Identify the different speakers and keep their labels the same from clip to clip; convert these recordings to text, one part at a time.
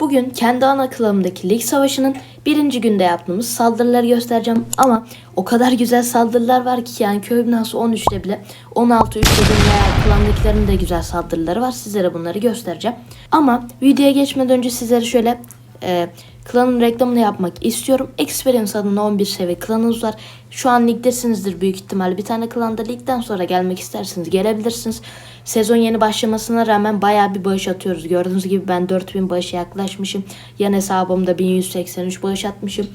Speaker 1: Bugün kendi ana klanımdaki lig savaşının birinci günde yaptığımız saldırıları göstereceğim. Ama o kadar güzel saldırılar var ki yani köy binası 13'te bile 16 3 veya klandakilerin de güzel saldırıları var. Sizlere bunları göstereceğim. Ama videoya geçmeden önce sizlere şöyle e, klanın reklamını yapmak istiyorum. Experience adında 11 seviye klanınız var. Şu an ligdesinizdir büyük ihtimalle. Bir tane klanda ligden sonra gelmek isterseniz gelebilirsiniz. Sezon yeni başlamasına rağmen bayağı bir bağış atıyoruz. Gördüğünüz gibi ben 4000 bağışa yaklaşmışım. Yan hesabımda 1183 bağış atmışım.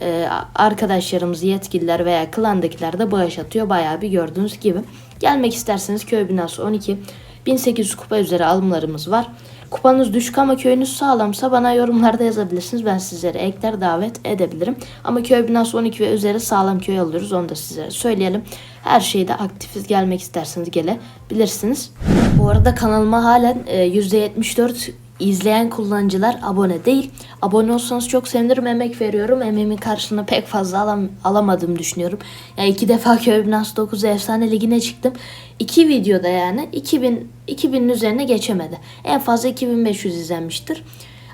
Speaker 1: Ee, arkadaşlarımız, yetkililer veya klandakiler de bağış atıyor. Bayağı bir gördüğünüz gibi. Gelmek isterseniz köy binası 12. 1800 kupa üzeri alımlarımız var. Kupanız düşük ama köyünüz sağlamsa bana yorumlarda yazabilirsiniz. Ben sizlere ekler davet edebilirim. Ama köy binası 12 ve üzeri sağlam köy alıyoruz. Onu da sizlere söyleyelim. Her şeyde aktifiz. Gelmek isterseniz gelebilirsiniz. Bu arada kanalıma halen e, %74 izleyen kullanıcılar abone değil. Abone olsanız çok sevinirim. Emek veriyorum. Emeğimin karşılığını pek fazla alam alamadığımı düşünüyorum. Ya iki defa Köy Binası 9 Efsane Ligi'ne çıktım. İki videoda yani 2000 2000'in üzerine geçemedi. En fazla 2500 izlenmiştir.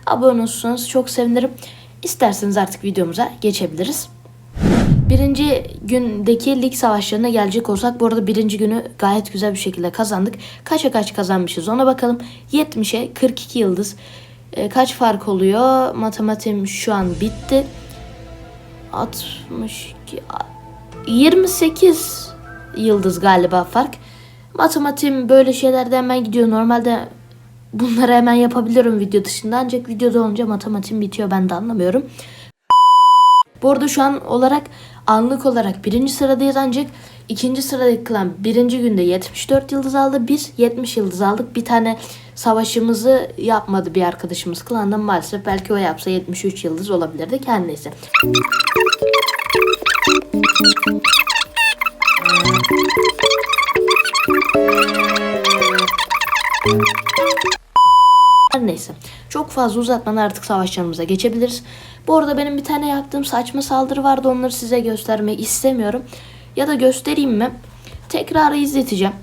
Speaker 1: Abone olursanız çok sevinirim. İsterseniz artık videomuza geçebiliriz. Birinci gündeki lig savaşlarına gelecek olsak bu arada birinci günü gayet güzel bir şekilde kazandık. Kaça kaç kazanmışız ona bakalım. 70'e 42 yıldız. E, kaç fark oluyor? Matematiğim şu an bitti. 62 28 yıldız galiba fark. Matematiğim böyle şeylerde hemen gidiyor. Normalde bunları hemen yapabiliyorum video dışında ancak videoda olunca matematiğim bitiyor ben de anlamıyorum. Bu arada şu an olarak anlık olarak birinci sıradayız ancak ikinci sıradaki klan birinci günde 74 yıldız aldı. Biz 70 yıldız aldık. Bir tane savaşımızı yapmadı bir arkadaşımız klandan maalesef. Belki o yapsa 73 yıldız olabilirdi. Her neyse. Her neyse. Çok fazla uzatmadan artık savaşlarımıza geçebiliriz. Bu arada benim bir tane yaptığım saçma saldırı vardı. Onları size göstermek istemiyorum. Ya da göstereyim mi? Tekrarı izleteceğim.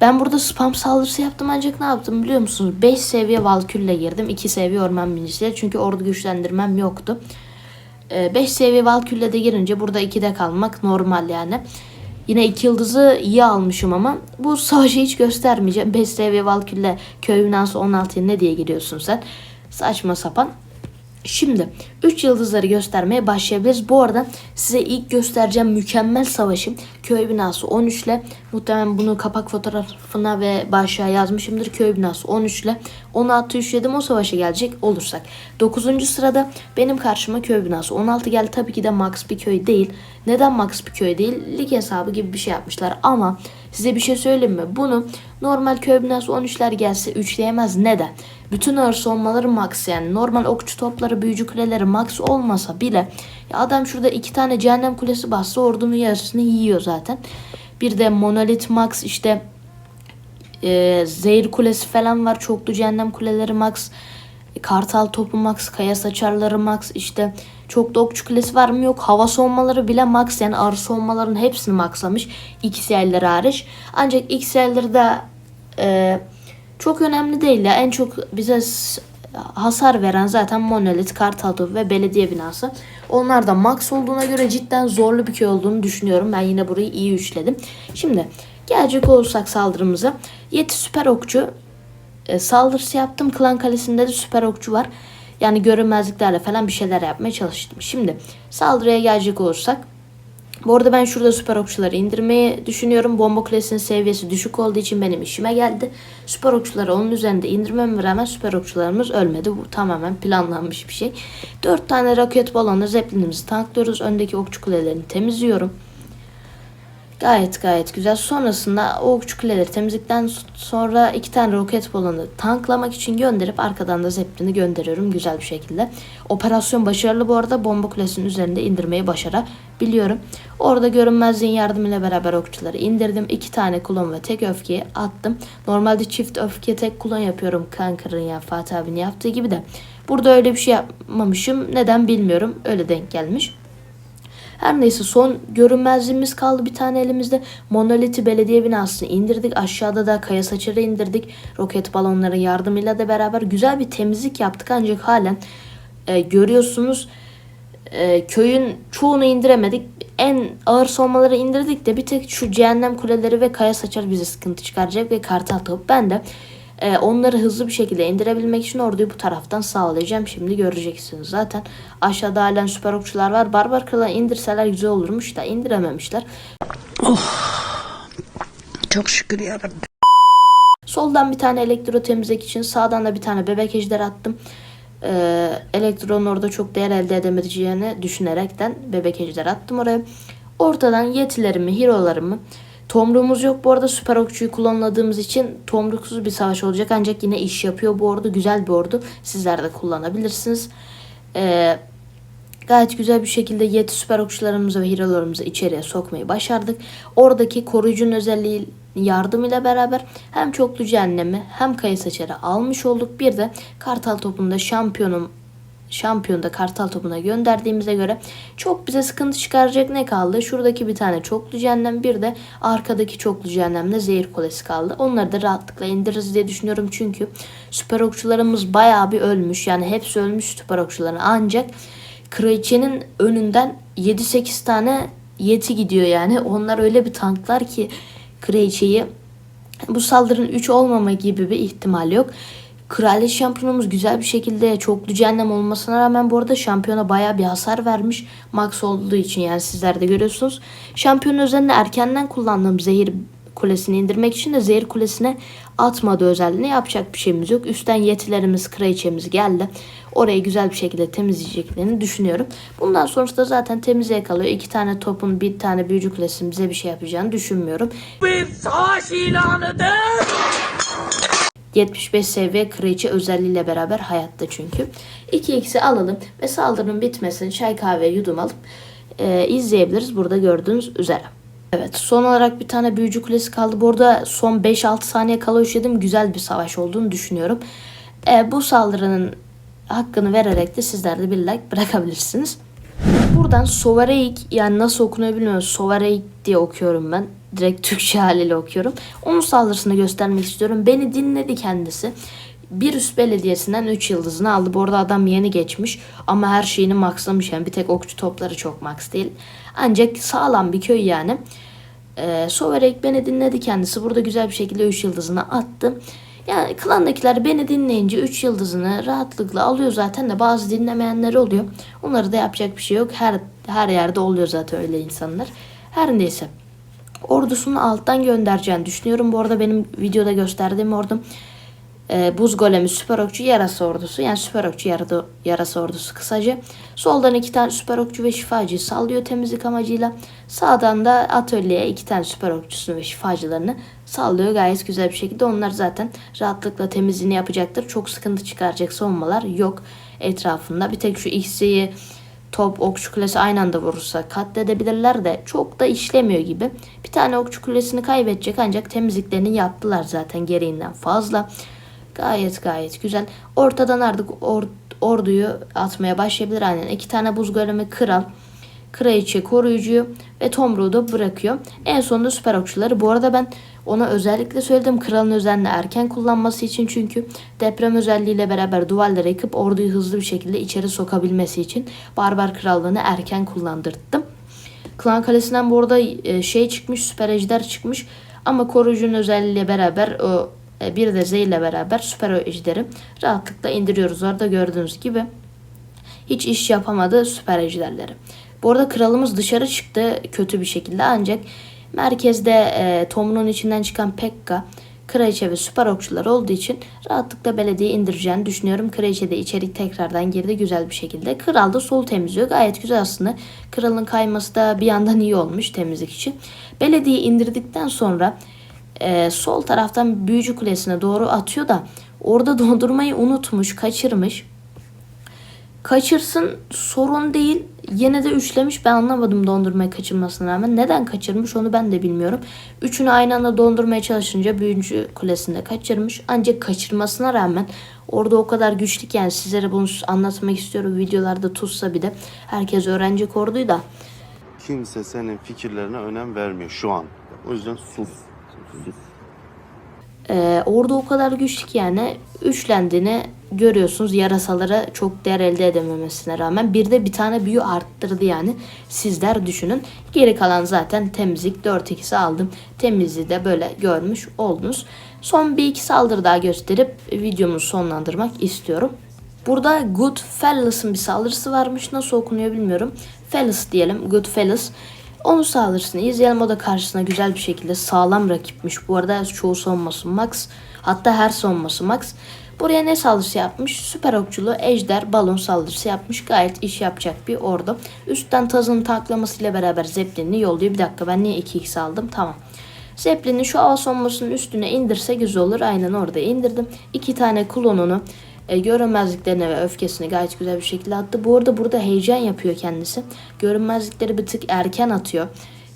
Speaker 1: Ben burada spam saldırısı yaptım ancak ne yaptım biliyor musunuz? 5 seviye Valkür'le girdim. 2 seviye orman binicisiyle. Çünkü ordu güçlendirmem yoktu. 5 seviye Valkür'le de girince burada 2'de kalmak normal yani. Yine iki yıldızı iyi almışım ama bu savaşı hiç göstermeyeceğim. 5 seviye Valkür'le köy binası 16'ya ne diye giriyorsun sen? Saçma sapan. Şimdi 3 yıldızları göstermeye başlayabiliriz. Bu arada size ilk göstereceğim mükemmel savaşım köy binası 13 ile muhtemelen bunu kapak fotoğrafına ve başlığa yazmışımdır. Köy binası 13 ile 16 3 o savaşa gelecek olursak. 9. sırada benim karşıma köy binası 16 geldi. Tabii ki de max bir köy değil. Neden max bir köy değil? Lig hesabı gibi bir şey yapmışlar ama size bir şey söyleyeyim mi? Bunu normal köy binası 13'ler gelse 3'leyemez. Neden? Bütün ağır savunmaları max yani normal okçu topları büyücü kuleleri max olmasa bile ya adam şurada iki tane cehennem kulesi bassa ordunun yarısını yiyor zaten. Bir de monolit max işte e, zehir kulesi falan var. Çoklu cehennem kuleleri max. Kartal topu max, kaya saçarları max, işte çok da okçu kulesi var mı yok. Hava savunmaları bile max yani ağır savunmaların hepsini maxlamış. XL'leri hariç. Ancak XL'leri de e, çok önemli değil ya. En çok bize hasar veren zaten Monolit, Kartal topu ve belediye binası. Onlar da max olduğuna göre cidden zorlu bir köy olduğunu düşünüyorum. Ben yine burayı iyi üçledim. Şimdi gelecek olursak saldırımıza. Yeti süper okçu e, saldırısı yaptım. Klan kalesinde de süper okçu var. Yani görünmezliklerle falan bir şeyler yapmaya çalıştım. Şimdi saldırıya gelecek olursak. Bu arada ben şurada süper okçuları indirmeyi düşünüyorum. Bomba kulesinin seviyesi düşük olduğu için benim işime geldi. Süper okçuları onun üzerinde indirmeme rağmen süper okçularımız ölmedi. Bu tamamen planlanmış bir şey. 4 tane roket balonu zeplinimizi tanklıyoruz. Öndeki okçu kulelerini temizliyorum. Gayet gayet güzel. Sonrasında o okçu kuleleri temizlikten sonra iki tane roket balonu tanklamak için gönderip arkadan da zeplini gönderiyorum güzel bir şekilde. Operasyon başarılı bu arada bomba kulesinin üzerinde indirmeyi başarabiliyorum. Orada görünmezliğin yardımıyla beraber okçuları indirdim. iki tane kulon ve tek öfkeyi attım. Normalde çift öfke tek kulon yapıyorum Kankar'ın ya Fatih abinin yaptığı gibi de. Burada öyle bir şey yapmamışım. Neden bilmiyorum. Öyle denk gelmiş. Her neyse son görünmezliğimiz kaldı bir tane elimizde. Monoliti belediye binasını indirdik. Aşağıda da kaya saçarı indirdik. Roket balonları yardımıyla da beraber güzel bir temizlik yaptık. Ancak halen e, görüyorsunuz e, köyün çoğunu indiremedik. En ağır savunmaları indirdik de bir tek şu cehennem kuleleri ve kaya saçar bize sıkıntı çıkaracak ve kartal top. Ben de e, onları hızlı bir şekilde indirebilmek için orduyu bu taraftan sağlayacağım. Şimdi göreceksiniz zaten. Aşağıda halen süper okçular var. Barbar kralı indirseler güzel olurmuş da indirememişler.
Speaker 2: Çok şükür yarabbim.
Speaker 1: Soldan bir tane elektro temizlik için sağdan da bir tane bebek ejder attım. Ee, elektronun orada çok değer elde edemeyeceğini düşünerekten bebek ejder attım oraya. Ortadan yetilerimi, hero'larımı Tomruğumuz yok bu arada süper okçuyu kullanmadığımız için tomruksuz bir savaş olacak ancak yine iş yapıyor bu ordu güzel bir ordu sizler de kullanabilirsiniz. Ee, gayet güzel bir şekilde yeti süper okçularımızı ve hero'larımızı içeriye sokmayı başardık. Oradaki koruyucunun özelliği yardımıyla beraber hem çoklu cehennemi hem kayı saçarı almış olduk. Bir de kartal topunda şampiyonum şampiyonda kartal topuna gönderdiğimize göre çok bize sıkıntı çıkaracak ne kaldı? Şuradaki bir tane çoklu cehennem bir de arkadaki çoklu cehennemle zehir kulesi kaldı. Onları da rahatlıkla indiririz diye düşünüyorum çünkü süper okçularımız bayağı bir ölmüş. Yani hepsi ölmüş süper okçuların ancak kraliçenin önünden 7-8 tane yeti gidiyor yani. Onlar öyle bir tanklar ki kraliçeyi bu saldırının 3 olmama gibi bir ihtimal yok. Kraliyet şampiyonumuz güzel bir şekilde çoklu cehennem olmasına rağmen bu arada şampiyona baya bir hasar vermiş. Max olduğu için yani sizler de görüyorsunuz. Şampiyonun özelliğini erkenden kullandığım zehir kulesini indirmek için de zehir kulesine atmadı özelliğini yapacak bir şeyimiz yok. Üstten yetilerimiz, kraliçemiz geldi. Orayı güzel bir şekilde temizleyeceklerini düşünüyorum. Bundan sonrası da zaten temizliğe kalıyor. İki tane topun bir tane büyücü kulesinin bize bir şey yapacağını düşünmüyorum.
Speaker 3: bir savaş ilanıdır.
Speaker 1: 75 seviye kraliçe özelliğiyle beraber hayatta çünkü. 2x'i alalım ve saldırının bitmesini çay kahve yudum alıp e, izleyebiliriz burada gördüğünüz üzere. Evet son olarak bir tane büyücü kulesi kaldı. Burada son 5-6 saniye kala üşledim. Güzel bir savaş olduğunu düşünüyorum. E, bu saldırının hakkını vererek de sizler de bir like bırakabilirsiniz. Buradan Sovareik yani nasıl okunuyor bilmiyorum. Sovareik diye okuyorum ben. Direkt Türkçe haliyle okuyorum. Onun saldırısını göstermek istiyorum. Beni dinledi kendisi. Bir üst belediyesinden 3 yıldızını aldı. Bu arada adam yeni geçmiş ama her şeyini maxlamış. Yani bir tek okçu topları çok max değil. Ancak sağlam bir köy yani. Ee, Soverek beni dinledi kendisi. Burada güzel bir şekilde 3 yıldızını attı. Yani klandakiler beni dinleyince 3 yıldızını rahatlıkla alıyor zaten de bazı dinlemeyenler oluyor. Onları da yapacak bir şey yok. Her her yerde oluyor zaten öyle insanlar. Her neyse. Ordusunu alttan göndereceğini düşünüyorum. Bu arada benim videoda gösterdiğim ordum e, buz golemi süper okçu yarası ordusu. Yani süper okçu yarada, yarası ordusu kısaca. Soldan iki tane süper okçu ve şifacıyı sallıyor temizlik amacıyla. Sağdan da atölyeye iki tane süper okçusunu ve şifacılarını sallıyor gayet güzel bir şekilde. Onlar zaten rahatlıkla temizliğini yapacaktır. Çok sıkıntı çıkaracak savunmalar yok etrafında. Bir tek şu X'yi top okçu kulesi aynı anda vurursa katledebilirler de çok da işlemiyor gibi. Bir tane okçu kulesini kaybedecek ancak temizliklerini yaptılar zaten gereğinden fazla. Gayet gayet güzel. Ortadan artık or- orduyu atmaya başlayabilir aynen. İki tane buz golemi kral. Kraliçe koruyucuyu ve Tomruğu da bırakıyor. En sonunda süper okçuları. Bu arada ben ona özellikle söyledim kralın özelliğini erken kullanması için çünkü deprem özelliğiyle beraber duvarları yıkıp orduyu hızlı bir şekilde içeri sokabilmesi için barbar krallığını erken kullandırttım. Klan Kalesi'nden bu arada e, şey çıkmış süper ejder çıkmış ama koruyucunun özelliğiyle beraber o e, bir de Z ile beraber süper ejderi rahatlıkla indiriyoruz. Orada gördüğünüz gibi hiç iş yapamadı süper ejderleri. Bu arada kralımız dışarı çıktı kötü bir şekilde ancak merkezde e, Tom'un içinden çıkan Pekka, Kraliçe ve süper okçular olduğu için rahatlıkla belediye indireceğini düşünüyorum. Kraliçe de içeri tekrardan girdi güzel bir şekilde. Kral da sol temizliyor. Gayet güzel aslında. Kralın kayması da bir yandan iyi olmuş temizlik için. Belediye indirdikten sonra e, sol taraftan büyücü kulesine doğru atıyor da orada dondurmayı unutmuş, kaçırmış. Kaçırsın sorun değil. Yine de üçlemiş. Ben anlamadım dondurmayı kaçırmasına rağmen. Neden kaçırmış onu ben de bilmiyorum. Üçünü aynı anda dondurmaya çalışınca büyücü kulesinde kaçırmış. Ancak kaçırmasına rağmen orada o kadar güçlü yani sizlere bunu anlatmak istiyorum. Videolarda tutsa bir de herkes öğrenecek orduyu da.
Speaker 4: kimse senin fikirlerine önem vermiyor şu an. O yüzden sus. Sus.
Speaker 1: Ee, orada o kadar güçlü yani üçlendiğini görüyorsunuz. Yarasalara çok değer elde edememesine rağmen bir de bir tane büyü arttırdı yani. Sizler düşünün. Geri kalan zaten temizlik 4-2'si aldım. Temizliği de böyle görmüş oldunuz. Son bir iki saldırı daha gösterip videomu sonlandırmak istiyorum. Burada Goodfellas'ın bir saldırısı varmış. Nasıl okunuyor bilmiyorum. Fellas diyelim. Goodfellas. Onun saldırısını izleyelim. O da karşısına güzel bir şekilde sağlam rakipmiş. Bu arada çoğu savunması max. Hatta her savunması max. Buraya ne saldırısı yapmış? Süper okçulu ejder balon saldırısı yapmış. Gayet iş yapacak bir ordu. Üstten tazının taklamasıyla beraber Zeppelin'i yolluyor. Bir dakika ben niye 2x aldım? Tamam. Zeppelin'i şu hava savunmasının üstüne indirse güzel olur. Aynen orada indirdim. İki tane klonunu e, görünmezliklerine ve öfkesini gayet güzel bir şekilde attı. Bu arada burada heyecan yapıyor kendisi. Görünmezlikleri bir tık erken atıyor.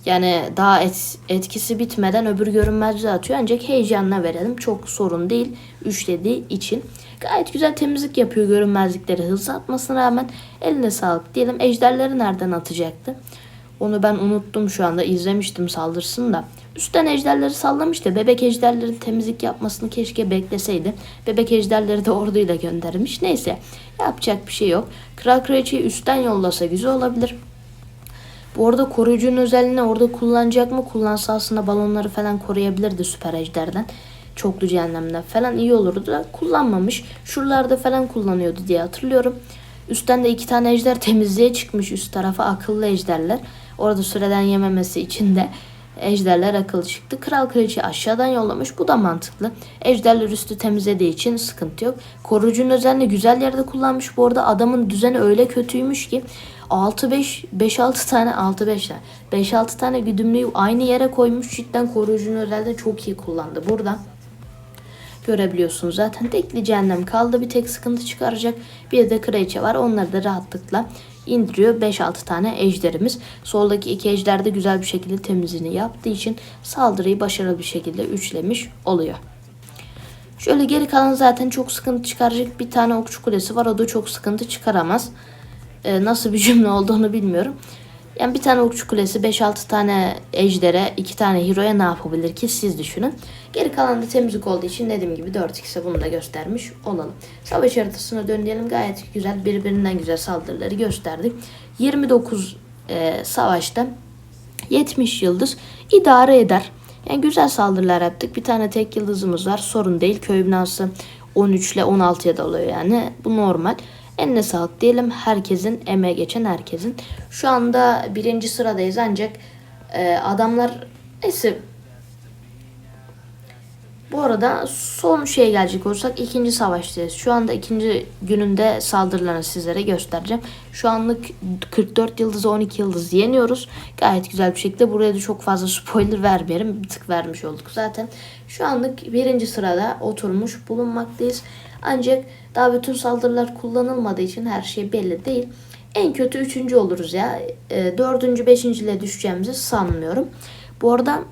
Speaker 1: Yani daha et- etkisi bitmeden öbür görünmezliği atıyor. Ancak heyecanla verelim. Çok sorun değil. Üçlediği için. Gayet güzel temizlik yapıyor görünmezlikleri hızlı atmasına rağmen. Eline sağlık diyelim. Ejderleri nereden atacaktı? Onu ben unuttum şu anda. izlemiştim saldırısını da. Üstten ejderleri sallamıştı. Bebek ejderlerin temizlik yapmasını keşke bekleseydi. Bebek ejderleri de orduyla göndermiş. Neyse yapacak bir şey yok. Kral kraliçeyi üstten yollasa güzel olabilir. Bu arada koruyucunun özelliğini orada kullanacak mı? Kullansa aslında balonları falan koruyabilirdi süper ejderden. Çoklu cehennemden falan iyi olurdu da kullanmamış. Şuralarda falan kullanıyordu diye hatırlıyorum. Üstten de iki tane ejder temizliğe çıkmış üst tarafa akıllı ejderler. Orada süreden yememesi için de ejderler akıllı çıktı. Kral kraliçe aşağıdan yollamış. Bu da mantıklı. Ejderler üstü temizlediği için sıkıntı yok. Koruyucunun özelliğini güzel yerde kullanmış. Bu arada adamın düzeni öyle kötüymüş ki 6-5 5-6 tane 6-5 tane 5-6 tane güdümlüyü aynı yere koymuş. Cidden koruyucunun özelliğini çok iyi kullandı. Burada görebiliyorsunuz zaten. Tekli cehennem kaldı. Bir tek sıkıntı çıkaracak. Bir de kraliçe var. Onları da rahatlıkla indiriyor. 5-6 tane ejderimiz. Soldaki iki ejder de güzel bir şekilde temizliğini yaptığı için saldırıyı başarılı bir şekilde üçlemiş oluyor. Şöyle geri kalan zaten çok sıkıntı çıkaracak bir tane okçu kulesi var. O da çok sıkıntı çıkaramaz. Ee, nasıl bir cümle olduğunu bilmiyorum. Yani bir tane okçu kulesi 5-6 tane ejdere 2 tane hero'ya ne yapabilir ki siz düşünün. Geri kalan da temizlik olduğu için dediğim gibi 4x'e bunu da göstermiş olalım. Savaş haritasına dönelim. Gayet güzel birbirinden güzel saldırıları gösterdik. 29 e, savaşta 70 yıldız idare eder. Yani güzel saldırılar yaptık. Bir tane tek yıldızımız var. Sorun değil. Köy binası 13 ile 16'ya da oluyor yani. Bu normal. Eline sağlık diyelim. Herkesin, emeğe geçen herkesin. Şu anda birinci sıradayız ancak e, adamlar neyse bu arada son şeye gelecek olursak ikinci savaştayız. Şu anda ikinci gününde saldırılarını sizlere göstereceğim. Şu anlık 44 yıldızı 12 yıldız yeniyoruz. Gayet güzel bir şekilde. Buraya da çok fazla spoiler vermeyelim. Bir tık vermiş olduk zaten. Şu anlık birinci sırada oturmuş bulunmaktayız. Ancak daha bütün saldırılar kullanılmadığı için her şey belli değil. En kötü üçüncü oluruz ya. E, dördüncü, beşinciyle düşeceğimizi sanmıyorum. Bu arada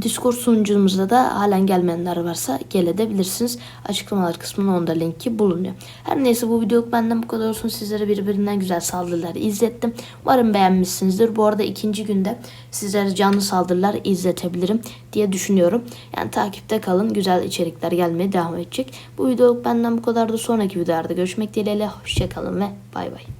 Speaker 1: Discord sunucumuzda da halen gelmeyenler varsa gelebilirsiniz. Açıklamalar kısmında onda linki bulunuyor. Her neyse bu videoluk benden bu kadar olsun. Sizlere birbirinden güzel saldırılar izlettim. Umarım beğenmişsinizdir. Bu arada ikinci günde sizlere canlı saldırılar izletebilirim diye düşünüyorum. Yani takipte kalın. Güzel içerikler gelmeye devam edecek. Bu videoluk benden bu kadar da sonraki videolarda görüşmek dileğiyle. Hoşçakalın ve bay bay.